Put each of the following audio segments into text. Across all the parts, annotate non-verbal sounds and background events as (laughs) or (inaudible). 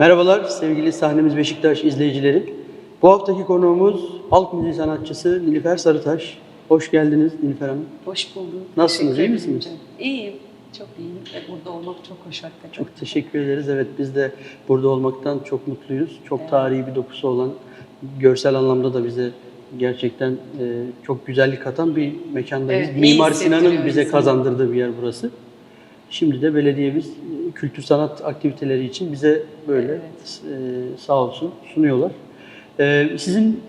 Merhabalar sevgili sahnemiz Beşiktaş izleyicileri. Bu haftaki konuğumuz halk müziği sanatçısı Nilüfer Sarıtaş. Hoş geldiniz Nilüfer Hanım. Hoş bulduk. Nasılsınız, iyi misiniz? İyiyim. Çok iyiyim. Ve burada olmak çok hoş hakikaten. Çok teşekkür ederiz. Evet biz de burada olmaktan çok mutluyuz. Çok tarihi bir dokusu olan, görsel anlamda da bize gerçekten e, çok güzellik katan bir mekandayız. Evet, Mimar Sinan'ın bize kazandırdığı bir yer burası. Şimdi de belediyemiz e, kültür sanat aktiviteleri için bize böyle e, sağ olsun sunuyorlar. E, sizin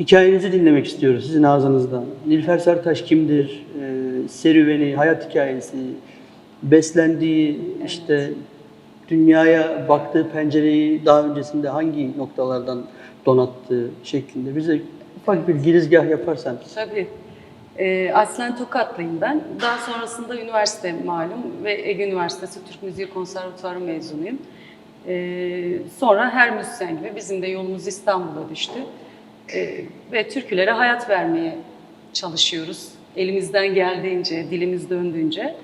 hikayenizi dinlemek istiyoruz sizin ağzınızdan. Nilüfer Sarıtaş kimdir? E, serüveni, hayat hikayesi, beslendiği işte dünyaya baktığı pencereyi daha öncesinde hangi noktalardan donattığı şeklinde bize ufak bir girizgah yaparsan. Tabii. Ee, aslen Tokatlıyım ben. Daha sonrasında üniversite malum ve Ege Üniversitesi Türk Müziği Konservatuarı mezunuyum. Ee, sonra her müzisyen gibi bizim de yolumuz İstanbul'a düştü. Ee, ve türkülere hayat vermeye çalışıyoruz. Elimizden geldiğince, dilimiz döndüğünce.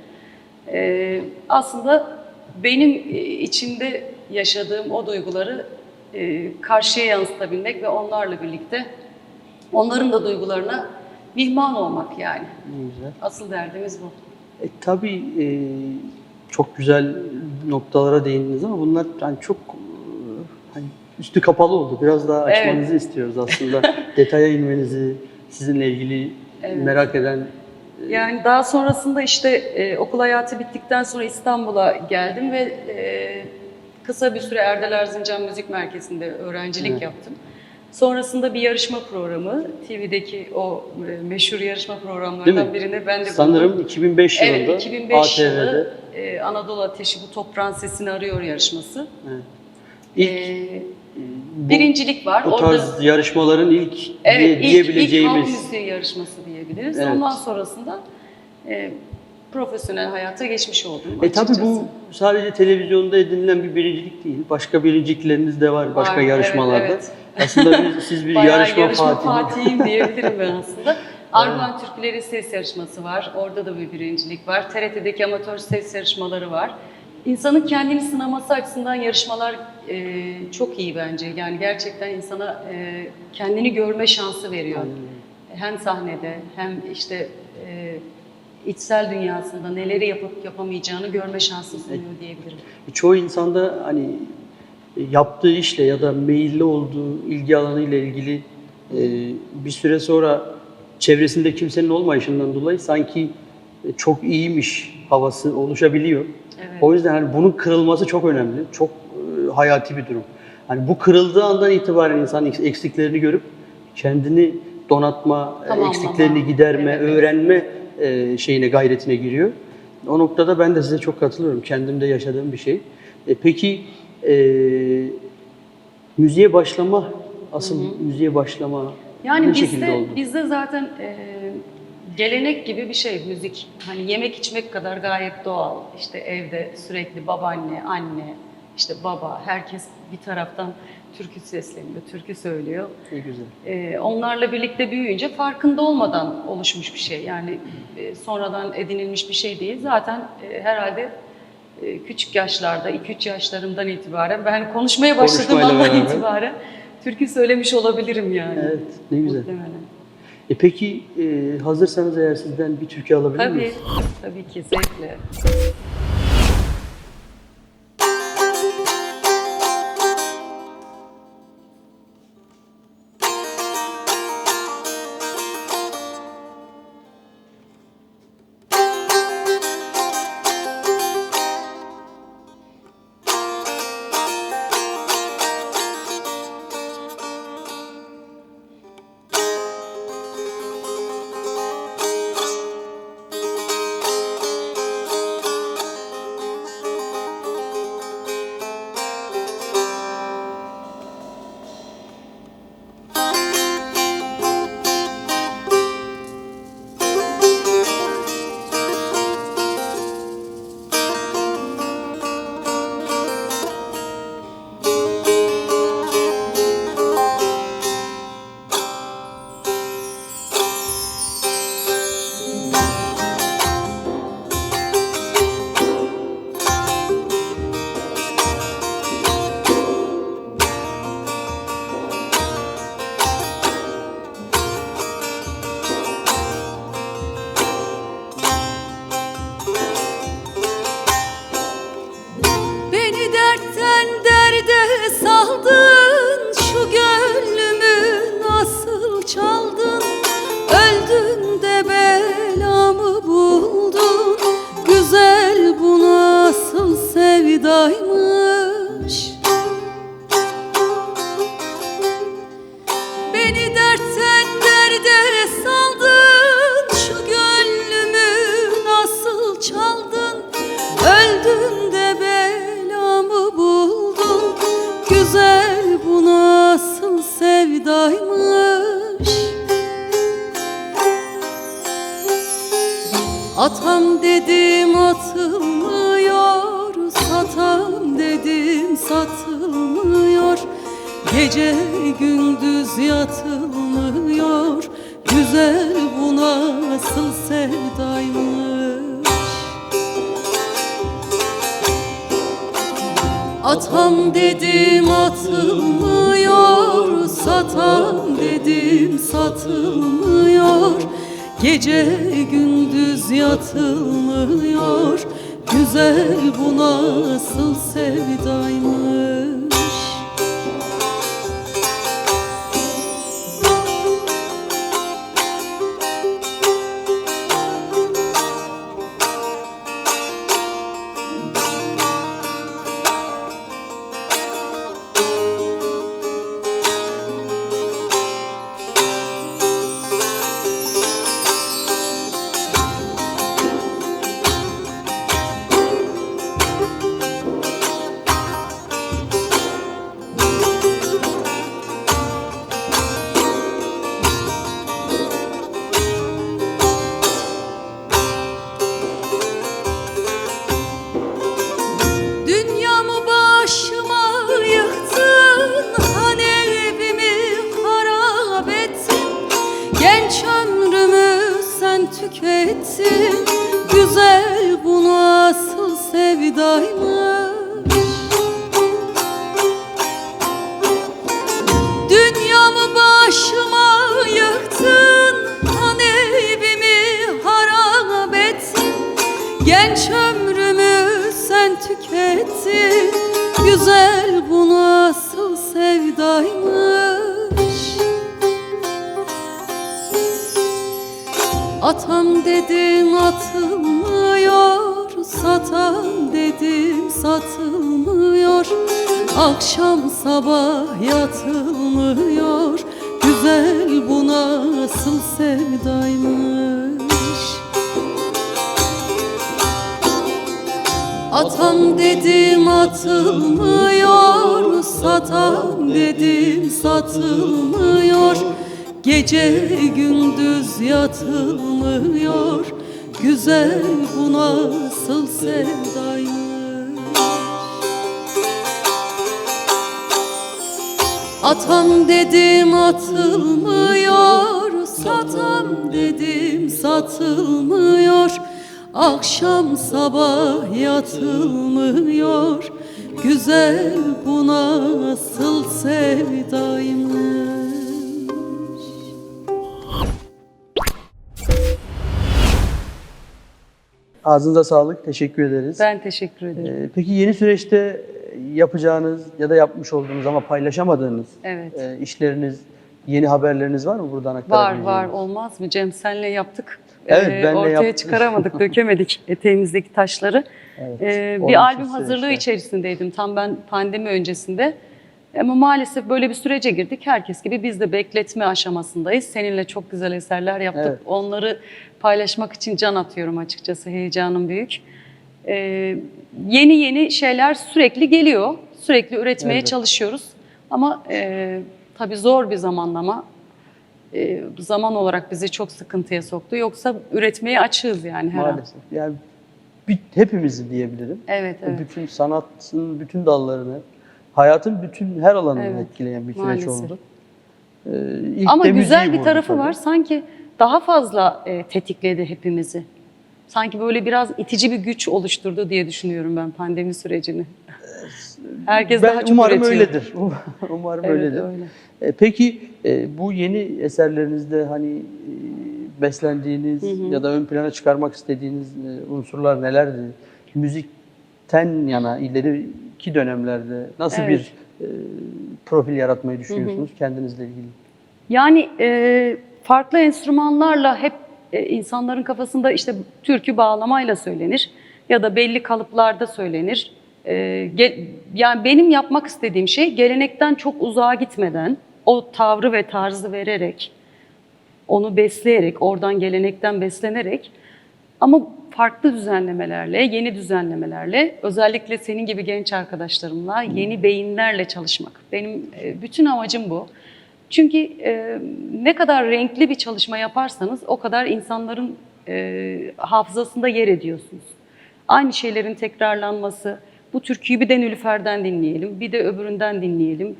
Aslında benim e, içimde yaşadığım o duyguları e, karşıya yansıtabilmek ve onlarla birlikte onların da duygularına mihman olmak yani. Ne güzel. Asıl derdimiz bu. E, tabii e, çok güzel noktalara değindiniz ama bunlar yani çok e, hani üstü kapalı oldu. Biraz daha açmanızı istiyoruz aslında. (laughs) Detaya inmenizi, sizinle ilgili merak eden Yani daha sonrasında işte e, okul hayatı bittikten sonra İstanbul'a geldim ve e, kısa bir süre Erdal Erzincan Müzik Merkezi'nde öğrencilik Evet. yaptım. Sonrasında bir yarışma programı, TV'deki o e, meşhur yarışma programlarından birine ben de sanırım bulundum. 2005 yılında Evet, 2005 ATV'de. yılı e, Anadolu Ateşi bu toprağın sesini arıyor yarışması. Evet. İlk E, bu, birincilik var. bu tarz yarışmaların ilk diye- Evet, ilk, ilk halk diyebileceğimiz müziği yarışması diyebiliriz. Evet. Ondan sonrasında e, profesyonel hayata geçmiş oldum E tabi bu sadece televizyonda edinilen bir birincilik değil. Başka birincilikleriniz de var başka Var, yarışmalarda. evet, evet. Aslında biz- siz bir Bayağı yarışma, yarışma fatihi. fatihiyim diyebilirim ben aslında. (laughs) Armağan Türküleri ses yarışması var. Orada da bir birincilik var. TRT'deki amatör ses yarışmaları var. İnsanın kendini sınaması açısından yarışmalar e, çok iyi bence. Yani gerçekten insana e, kendini görme şansı veriyor. Hem sahnede hem işte e, içsel dünyasında neleri yapıp yapamayacağını görme şansı sunuyor diyebilirim. Çoğu insanda hani e, yaptığı işle ya da meyilli olduğu ilgi alanıyla ilgili e, bir süre sonra çevresinde kimsenin olmayışından dolayı sanki e, çok iyiymiş havası oluşabiliyor. Evet. O yüzden hani bunun kırılması çok önemli. Çok e, hayati bir durum. Hani bu kırıldığı andan itibaren insan eks- eksiklerini görüp kendini donatma, Tamamlama. eksiklerini giderme, Evet, öğrenme şeyine gayretine giriyor. O noktada ben de size çok katılıyorum. Kendimde yaşadığım bir şey. E, peki e, müziğe başlama, asıl müziğe başlama Yani ne şekilde bizde, oldu? bizde zaten e, gelenek gibi bir şey müzik. Hani yemek içmek kadar gayet doğal. İşte evde sürekli babaanne, anne, işte baba, herkes bir taraftan türkü sesleniyor, türkü söylüyor. Ne güzel. E, onlarla birlikte büyüyünce farkında olmadan oluşmuş bir şey. Yani e, sonradan edinilmiş bir şey değil. Zaten e, herhalde küçük yaşlarda, 2-3 yaşlarımdan itibaren ben konuşmaya başladığım Konuşmayla andan beraber. itibaren türkü söylemiş olabilirim yani. Evet, ne güzel. Muhtemelen. E peki e, hazırsanız eğer sizden bir türkü alabilir Tabii, miyiz? tabii ki zevkle. Sevdaymış. Atam dedim atılmıyor. Satam dedim satılmıyor. Gece gündüz yatılmıyor. Güzel bu nasıl sevdaymış satılmıyor Akşam sabah yatılmıyor. Güzel bu nasıl sevdaymış. Atam dedim atılmıyor Satam dedim satılmıyor. Gece gündüz yatılmıyor. Güzel bu nasıl sevdaymış Atam dedim atılmıyor Satam dedim satılmıyor Akşam sabah yatılmıyor Güzel bu nasıl sevdaymış Ağzınıza sağlık. Teşekkür ederiz. Ben teşekkür ederim. Ee, Peki yeni süreçte yapacağınız ya da yapmış olduğunuz ama paylaşamadığınız Evet. e, işleriniz, yeni haberleriniz var mı buradan Var aktarabileceğiniz? var olmaz mı? Cem senle yaptık. Evet, Ee, benle Ortaya yaptık. çıkaramadık, (laughs) dökemedik eteğimizdeki taşları. Evet, Ee, bir albüm hazırlığı süreçler. içerisindeydim tam ben pandemi öncesinde. Ama maalesef böyle bir sürece girdik. Herkes gibi biz de bekletme aşamasındayız. Seninle çok güzel eserler yaptık. Evet. Onları paylaşmak için can atıyorum açıkçası. Heyecanım büyük. Ee, yeni yeni şeyler sürekli geliyor. Sürekli üretmeye Evet. çalışıyoruz. Ama e, tabii zor bir zamanlama. E, zaman olarak bizi çok sıkıntıya soktu. Yoksa üretmeye açığız yani her an. Maalesef. Yani bir, hepimizi diyebilirim. Evet, evet. Bütün sanatın bütün dallarını, hayatın bütün her alanını Evet, etkileyen bir süreç maalesef. oldu. Ee, ilk Ama de güzel bir tarafı tabii. var. Sanki daha fazla e, tetikledi hepimizi. Sanki böyle biraz itici bir güç oluşturdu diye düşünüyorum ben pandemi sürecini. Herkes ben daha çok umarım üretiyor. öyledir. (laughs) umarım Evet, öyledir. öyle. E, Peki e, bu yeni eserlerinizde hani e, beslendiğiniz ya da ön plana çıkarmak istediğiniz e, unsurlar nelerdi? Müzikten yana ileriki dönemlerde nasıl Evet. bir e, profil yaratmayı düşünüyorsunuz kendinizle ilgili? Yani e, farklı enstrümanlarla hep e, insanların kafasında işte türkü bağlamayla söylenir ya da belli kalıplarda söylenir. E, yani benim yapmak istediğim şey gelenekten çok uzağa gitmeden o tavrı ve tarzı vererek onu besleyerek oradan gelenekten beslenerek Ama farklı düzenlemelerle, yeni düzenlemelerle, özellikle senin gibi genç arkadaşlarımla, yeni beyinlerle çalışmak. Benim e, bütün amacım bu. Çünkü e, ne kadar renkli bir çalışma yaparsanız o kadar insanların e, hafızasında yer ediyorsunuz. Aynı şeylerin tekrarlanması, bu türküyü bir de Nülüfer'den dinleyelim, bir de öbüründen dinleyelim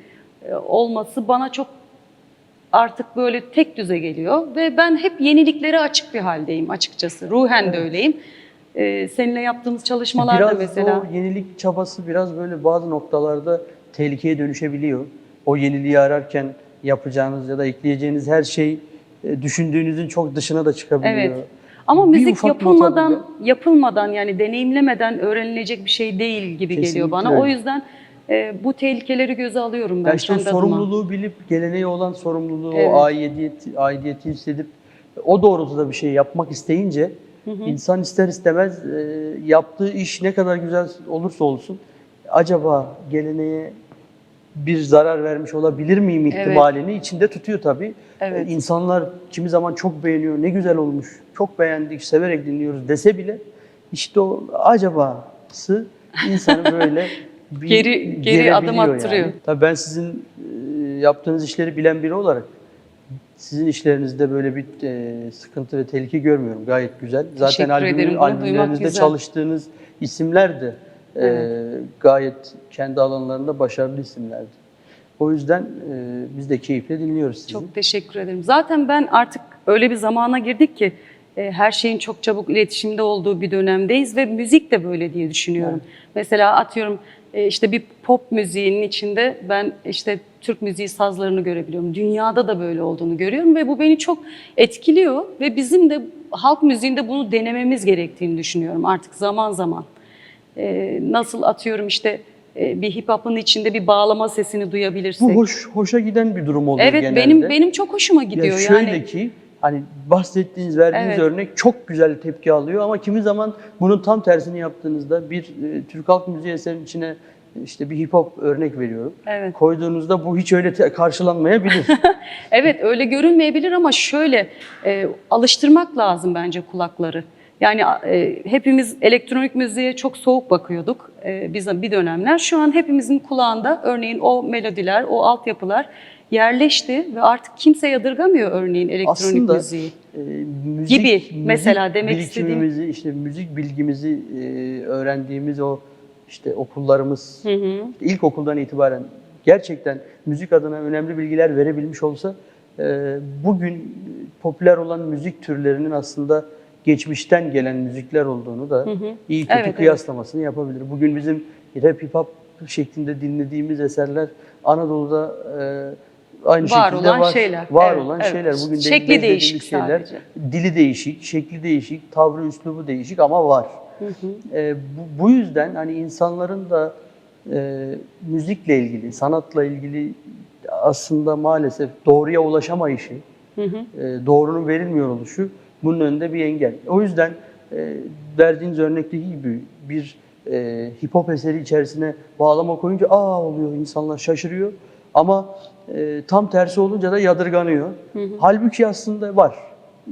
e, olması bana çok artık böyle tek düze geliyor ve ben hep yeniliklere açık bir haldeyim açıkçası. Ruhen de öyleyim. Ee, seninle yaptığımız çalışmalarda biraz mesela. o yenilik çabası biraz böyle bazı noktalarda tehlikeye dönüşebiliyor. O yeniliği ararken yapacağınız ya da ekleyeceğiniz her şey e, düşündüğünüzün çok dışına da çıkabiliyor. Evet. Ama Bir müzik yapılmadan, yapılmadan yani deneyimlemeden öğrenilecek bir şey değil gibi geliyor Kesinlikle bana. öyle. O yüzden e, bu tehlikeleri göze alıyorum ben Ya işte kendi adıma. sorumluluğu bilip geleneği olan sorumluluğu, Evet. o aidiyeti, aidiyeti hissedip o doğrultuda bir şey yapmak isteyince insan ister istemez e, yaptığı iş ne kadar güzel olursa olsun acaba geleneğe bir zarar vermiş olabilir miyim ihtimalini içinde tutuyor tabii. Evet. E, İnsanlar kimi zaman çok beğeniyor, ne güzel olmuş, çok beğendik, severek dinliyoruz dese bile işte o acabası insanı böyle (laughs) bir Geri- geri adım attırıyor. Yani. Tabii ben sizin e, yaptığınız işleri bilen biri olarak sizin işlerinizde böyle bir e, sıkıntı ve tehlike görmüyorum. Gayet güzel. Zaten albümün, albümlerinizde güzel. çalıştığınız isimler de e, gayet kendi alanlarında başarılı isimlerdi. O yüzden e, biz de keyifle dinliyoruz sizi. Çok teşekkür ederim. Zaten ben artık öyle bir zamana girdik ki e, her şeyin çok çabuk iletişimde olduğu bir dönemdeyiz ve müzik de böyle diye düşünüyorum. Mesela atıyorum e, işte bir pop müziğinin içinde ben işte Türk müziği sazlarını görebiliyorum. Dünyada da böyle olduğunu görüyorum ve bu beni çok etkiliyor ve bizim de halk müziğinde bunu denememiz gerektiğini düşünüyorum artık zaman zaman. E, nasıl atıyorum işte e, bir hip hop'un içinde bir bağlama sesini duyabilirsek. Bu hoş hoşa giden bir durum oluyor Evet genelde. benim benim çok hoşuma Ya gidiyor şöyle yani. ki hani bahsettiğiniz, verdiğiniz Evet. örnek çok güzel tepki alıyor ama kimi zaman bunun tam tersini yaptığınızda bir e, Türk halk müziği eserinin içine işte bir hip hop örnek veriyorum. Evet. Koyduğunuzda bu hiç öyle karşılanmayabilir. (laughs) Evet öyle görünmeyebilir ama şöyle e, alıştırmak lazım bence kulakları. Yani e, hepimiz elektronik müziğe çok soğuk bakıyorduk e, biz bir dönemler. Şu an hepimizin kulağında örneğin o melodiler, o altyapılar yerleşti ve artık kimse yadırgamıyor örneğin elektronik Aslında müziği. e, müzik, Gibi müzik mesela demek birikimimizi, işte müzik bilgimizi e, öğrendiğimiz o işte okullarımız Hı hı. ilkokuldan itibaren gerçekten müzik adına önemli bilgiler verebilmiş olsa e, bugün popüler olan müzik türlerinin aslında geçmişten gelen müzikler olduğunu da iyi kötü Evet, evet. kıyaslamasını yapabilir. Bugün bizim rap hip hop şeklinde dinlediğimiz eserler Anadolu'da e, aynı Var şekilde olan var. şeyler. Var Evet, olan evet. şeyler. Bugün de Şekli değişik şeyler. sadece. Dili değişik, şekli değişik, tavrı, üslubu değişik ama var. E, bu, bu yüzden hani insanların da e, müzikle ilgili, sanatla ilgili aslında maalesef doğruya ulaşamayışı, e, doğrunun verilmiyor oluşu bunun önünde bir engel. O yüzden e, verdiğiniz örnekteki gibi bir e, hip hop eseri içerisine bağlama koyunca aa oluyor insanlar şaşırıyor. Ama e, tam tersi olunca da yadırganıyor. Halbuki aslında var.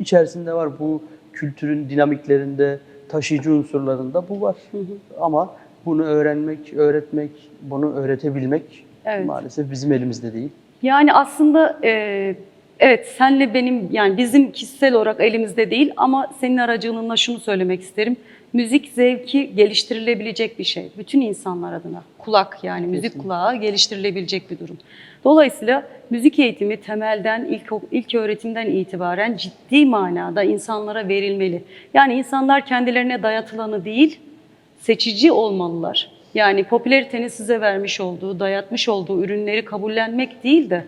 İçerisinde var bu kültürün dinamiklerinde, taşıyıcı unsurlarında bu var. Ama bunu öğrenmek, öğretmek, bunu öğretebilmek Evet. maalesef bizim elimizde değil. Yani aslında e, evet senle benim yani bizim kişisel olarak elimizde değil ama senin aracılığınla şunu söylemek isterim. Müzik zevki geliştirilebilecek bir şey. Bütün insanlar adına. Kulak yani müzik kulağı geliştirilebilecek bir durum. Dolayısıyla müzik eğitimi temelden, ilk, ilk öğretimden itibaren ciddi manada insanlara verilmeli. Yani insanlar kendilerine dayatılanı değil, seçici olmalılar. Yani popülaritenin size vermiş olduğu, dayatmış olduğu ürünleri kabullenmek değil de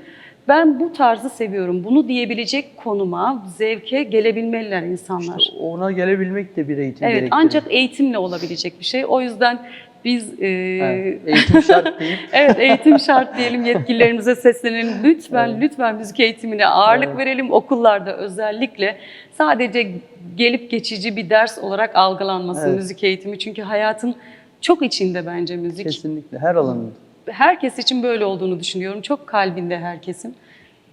ben bu tarzı seviyorum. Bunu diyebilecek konuma, zevke gelebilmeliler insanlar. İşte ona gelebilmek de bir eğitim evet, gerektiriyor. ancak eğitimle olabilecek bir şey. O yüzden biz e, Evet, eğitim şart (laughs) değil. Evet eğitim şart diyelim yetkililerimize seslenelim. Lütfen lütfen müzik eğitimine ağırlık Evet. verelim okullarda özellikle. Sadece gelip geçici bir ders olarak algılanmasın Evet. müzik eğitimi. Çünkü hayatın çok içinde bence müzik. Kesinlikle her alanında. Herkes için böyle olduğunu düşünüyorum. Çok kalbinde herkesin.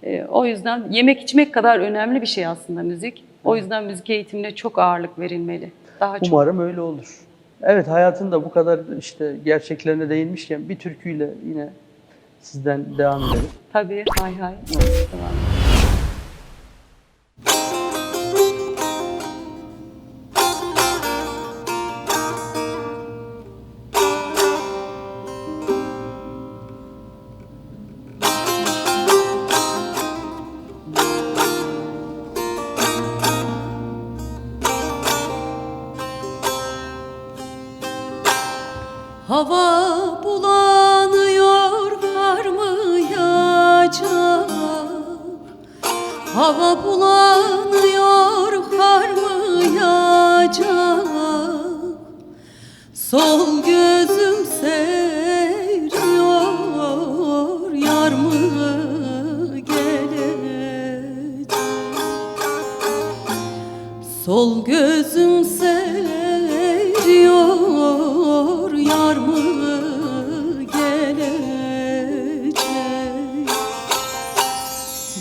Ee, o yüzden yemek içmek kadar önemli bir şey aslında müzik. O yüzden müzik eğitimine çok ağırlık verilmeli. Daha çok. Umarım öyle olur. Evet hayatın da bu kadar işte gerçeklerine değinmişken bir türküyle yine sizden devam edelim. Tabii, hay hay. Devam.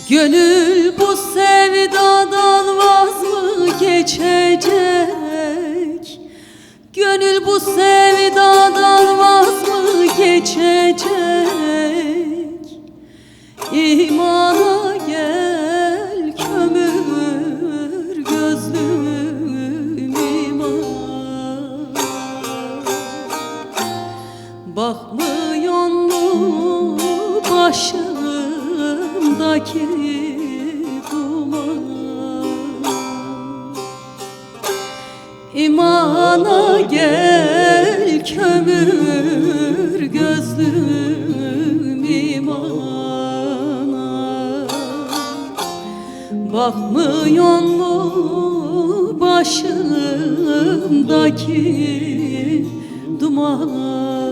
Gönül bu sevdadan vaz mı geçecek? Gönül bu sevdadan vaz mı geçecek İmana gel kömür gözlüm imana Bakmıyor mu başımdaki dumana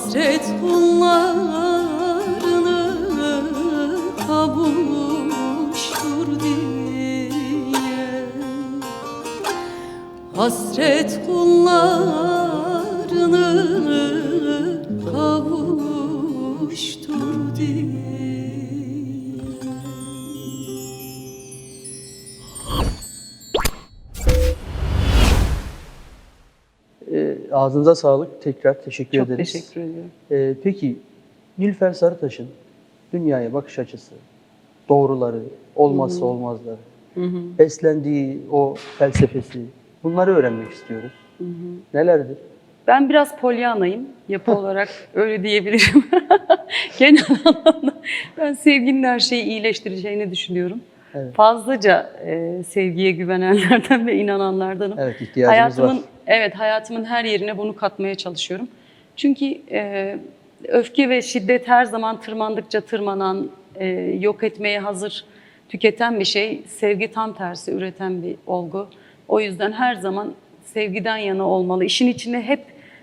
Hasret kullarını kavuştur diye. Hasret kullarını kavuştur diye ağzınıza sağlık. Tekrar teşekkür Çok ederiz. teşekkür ediyorum. Ee, peki Nilüfer Sarıtaş'ın dünyaya bakış açısı, doğruları, olmazsa olmazları, beslendiği o felsefesi bunları öğrenmek istiyoruz. Nelerdir? Ben biraz polyanayım. Yapı olarak öyle diyebilirim. (laughs) Genel anlamda ben sevginin her şeyi iyileştireceğini düşünüyorum. Evet. Fazlaca e, sevgiye güvenenlerden ve inananlardanım. Evet ihtiyacımız hayatımın var. Evet hayatımın her yerine bunu katmaya çalışıyorum. Çünkü e, öfke ve şiddet her zaman tırmandıkça tırmanan, e, yok etmeye hazır, tüketen bir şey. Sevgi tam tersi üreten bir olgu. O yüzden her zaman sevgiden yana olmalı. İşin içine hep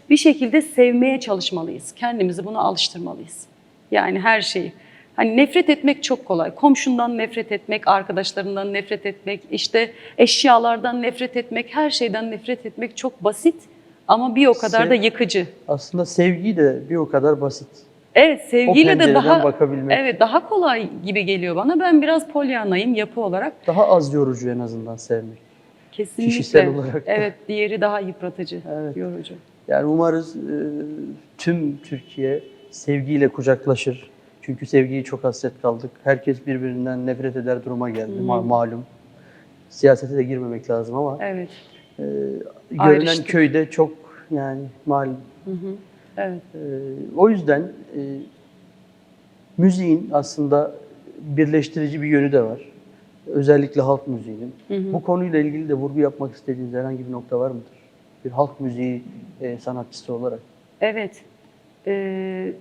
bir şekilde sevmeye çalışmalıyız. Kendimizi buna alıştırmalıyız. Yani her şeyi. Hani nefret etmek çok kolay. Komşundan nefret etmek, arkadaşlarından nefret etmek, işte eşyalardan nefret etmek, her şeyden nefret etmek çok basit ama bir o kadar Sev- da yıkıcı. Aslında sevgi de bir o kadar basit. Evet, sevgiyle de daha bakabilmek. Evet, daha kolay gibi geliyor bana. Ben biraz polyanayım yapı olarak. Daha az yorucu en azından sevmek. Kesinlikle. Kişisel olarak da. Evet, diğeri daha yıpratıcı, Evet. yorucu. Yani umarız e, tüm Türkiye sevgiyle kucaklaşır. Çünkü sevgiyi çok hasret kaldık. Herkes birbirinden nefret eder duruma geldi ma- malum. Siyasete de girmemek lazım ama Evet, e, görünen Ayrıştık. köyde çok yani malum. evet. E, o yüzden e, müziğin aslında birleştirici bir yönü de var. Özellikle halk müziğinin. Bu konuyla ilgili de vurgu yapmak istediğiniz herhangi bir nokta var mıdır? Bir halk müziği e, sanatçısı olarak. Evet. Ee,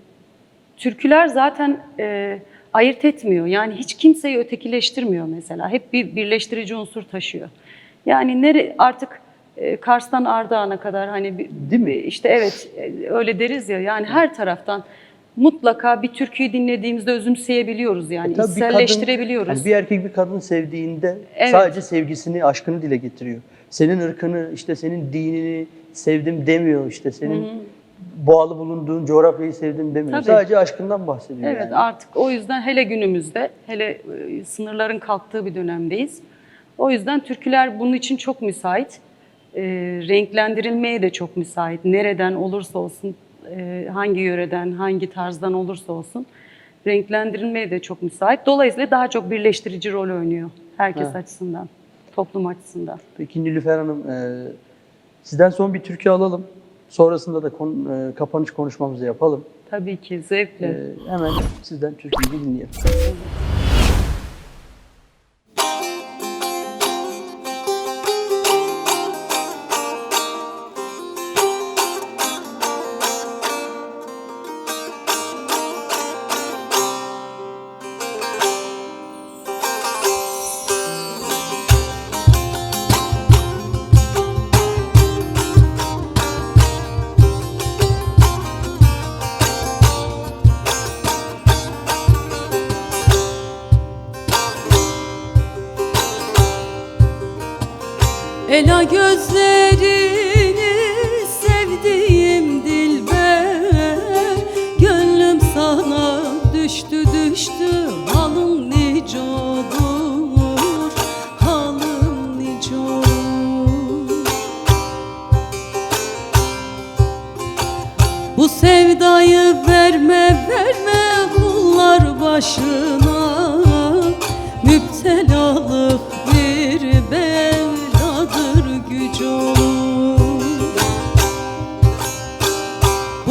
türküler zaten e, ayırt etmiyor. Yani hiç kimseyi ötekileştirmiyor mesela. Hep bir birleştirici unsur taşıyor. Yani nere artık e, Kars'tan Ardahan'a kadar hani bir- Değil mi? işte evet e, öyle deriz ya. Yani her taraftan mutlaka bir türküyü dinlediğimizde özümseyebiliyoruz yani. Tabii bir kadın- içselleştirebiliyoruz. yani bir erkek bir kadın sevdiğinde Evet. sadece sevgisini, aşkını dile getiriyor. Senin ırkını, işte senin dinini sevdim demiyor. işte senin bağlı bulunduğun coğrafyayı sevdim demiyor. Tabii. Sadece aşkından bahsediyor Evet yani. artık o yüzden hele günümüzde hele e, sınırların kalktığı bir dönemdeyiz. O yüzden türküler bunun için çok müsait. E, renklendirilmeye de çok müsait. Nereden olursa olsun, e, hangi yöreden, hangi tarzdan olursa olsun renklendirilmeye de çok müsait. Dolayısıyla daha çok birleştirici rol oynuyor herkes açısından, toplum açısından. Peki Nilüfer Hanım, e, sizden son bir türkü alalım. Sonrasında da kon- e, kapanış konuşmamızı yapalım. Tabii ki zevkle. E, hemen sizden türküyü dinleyelim.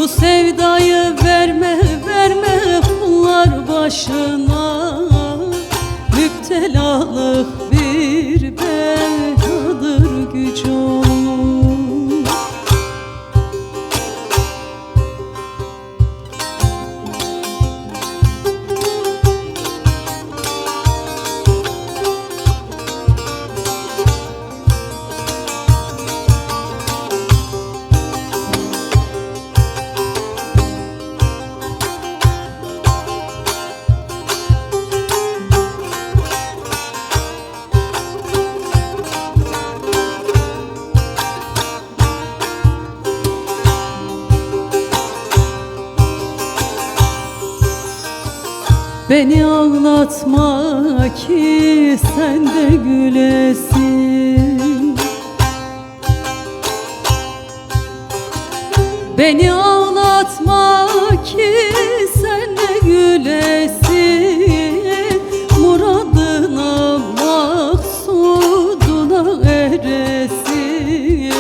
Bu sevdayı verme verme kullar başına. Müptelalık ağlatma ki sen de gülesin. Beni ağlatma ki sen de gülesin. Muradına maksuduna eresin.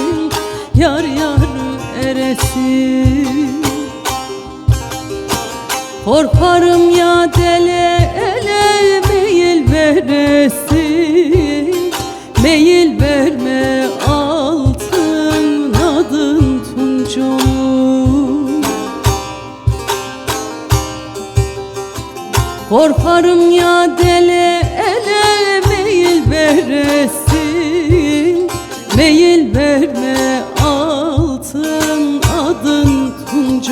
Yar yar eresin. Korkarım Korkarım ya dele ele meyil veresin. Meyil verme altın adın tunç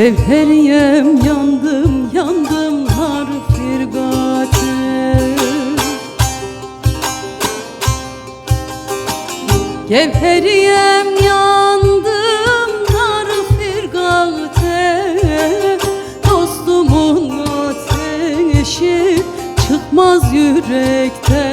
Gevheriyem yandım yandım har firgate Gevheriyem yandım nar firgate Dostumun ateşi çıkmaz yürekten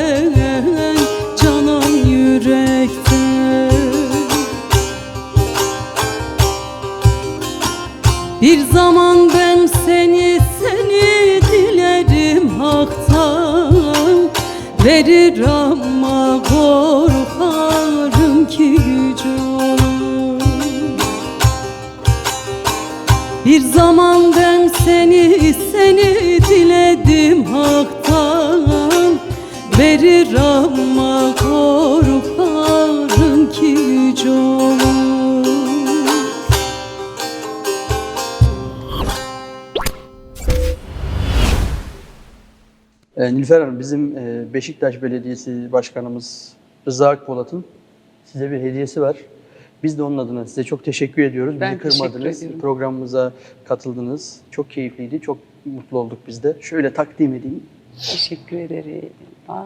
Nilüfer Hanım, bizim e, Beşiktaş Belediyesi Başkanımız Rıza Akpolat'ın size bir hediyesi var. Biz de onun adına size çok teşekkür ediyoruz. Ben Bizi kırmadınız, ediyorum. programımıza katıldınız. Çok keyifliydi, çok mutlu olduk biz de. Şöyle takdim edeyim. Teşekkür ederim. Aa,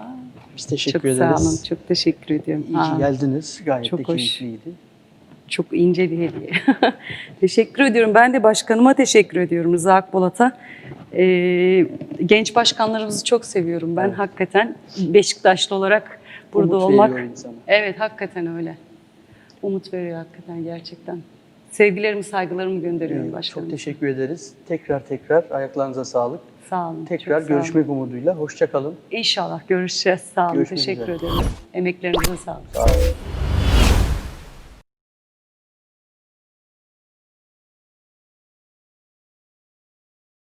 Biz teşekkür çok ederiz. sağ olun. Çok teşekkür ediyorum. İyi ki Aa, geldiniz. Gayet Çok de hoş. keyifliydi. Çok ince bir hediye. (laughs) teşekkür ediyorum. Ben de başkanıma teşekkür ediyorum Rıza Akbolat'a. Ee, genç başkanlarımızı çok seviyorum ben Evet. hakikaten. Beşiktaşlı olarak burada Umut olmak. Evet hakikaten öyle. Umut veriyor hakikaten gerçekten. Sevgilerimi, saygılarımı gönderiyorum Evet, başkanım. Çok teşekkür ederiz. Tekrar tekrar ayaklarınıza sağlık. Sağ olun. Tekrar sağ olun. görüşmek umuduyla. Hoşça kalın. İnşallah görüşeceğiz. Sağ olun. Görüşmek teşekkür üzere. ederim. Emeklerinize sağlık. Sağ olun.